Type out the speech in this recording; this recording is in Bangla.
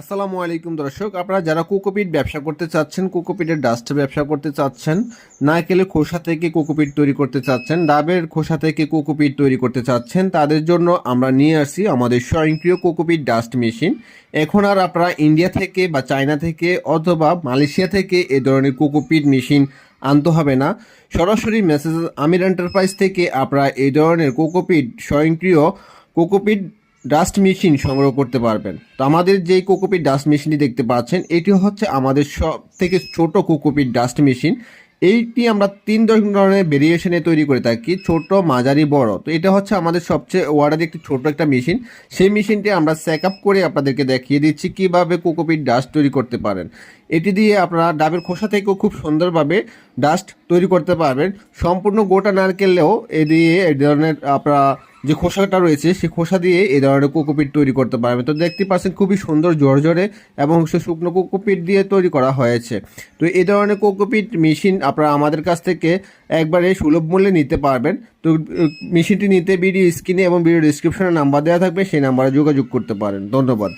আসসালামু আলাইকুম দর্শক, আপনারা যারা কোকোপিট ব্যবসা করতে চাচ্ছেন, কোকোপিটের ডাস্ট ব্যবসা করতে চাচ্ছেন, নারকেলের খোসা থেকে কোকোপিট তৈরি করতে চাচ্ছেন, ডাবের খোসা থেকে কোকোপিট তৈরি করতে চাচ্ছেন, তাদের জন্য আমরা নিয়ে আসি আমাদের স্বয়ংক্রিয় কোকোপিট ডাস্ট মেশিন। এখন আর আপনারা ইন্ডিয়া থেকে বা চায়না থেকে অথবা মালয়েশিয়া থেকে এ ধরনের কোকোপিট মেশিন আনতে হবে না। সরাসরি মেসেজ আমির এন্টারপ্রাইজ থেকে আপনারা এই ধরনের কোকোপিট স্বয়ংক্রিয় কোকোপিট ডাস্ট মেশিন সংগ্রহ করতে পারবেন। তো আমাদের যেই কোকোপিট ডাস্ট মেশিনটি দেখতে পাচ্ছেন, এটি হচ্ছে আমাদের সব থেকে ছোট কোকোপিট ডাস্ট মেশিন। এইটি আমরা তিন ধরনের ভেরিয়েশনে তৈরি করে থাকি, ছোট, মাঝারি, বড়। তো এটা হচ্ছে আমাদের সবচেয়ে ওয়ার্ডের একটি ছোট একটা মেশিন। সেই মেশিনটি আমরা চেক আপ করে আপনাদেরকে দেখিয়ে দিচ্ছি কীভাবে কোকোপিট ডাস্ট তৈরি করতে পারেন। এটি দিয়ে আপনারা ডাবের খোসা থেকেও খুব সুন্দরভাবে ডাস্ট তৈরি করতে পারবেন। সম্পূর্ণ গোটা নারকেলেও এ দিয়ে এই ধরনের আপনারা যে খোসাটা রয়েছে সেই খোসা দিয়ে এই ধরনের কোকোপিট তৈরি করতে পারবে। তো দেখতে পাচ্ছেন খুবই সুন্দর জোরজোরে এবং সে শুকনো কোকোপিট দিয়ে তৈরি করা হয়েছে। তো এই ধরনের কোকোপিট মেশিন আপনারা আমাদের কাছ থেকে একবারে সুলভ মূল্যে নিতে পারবেন। তো মেশিনটি নিতে ভিডিও স্ক্রিনে এবং ভিডিও ডিসক্রিপশনে নাম্বার দেওয়া থাকবে, সেই নাম্বারে যোগাযোগ করতে পারেন। ধন্যবাদ।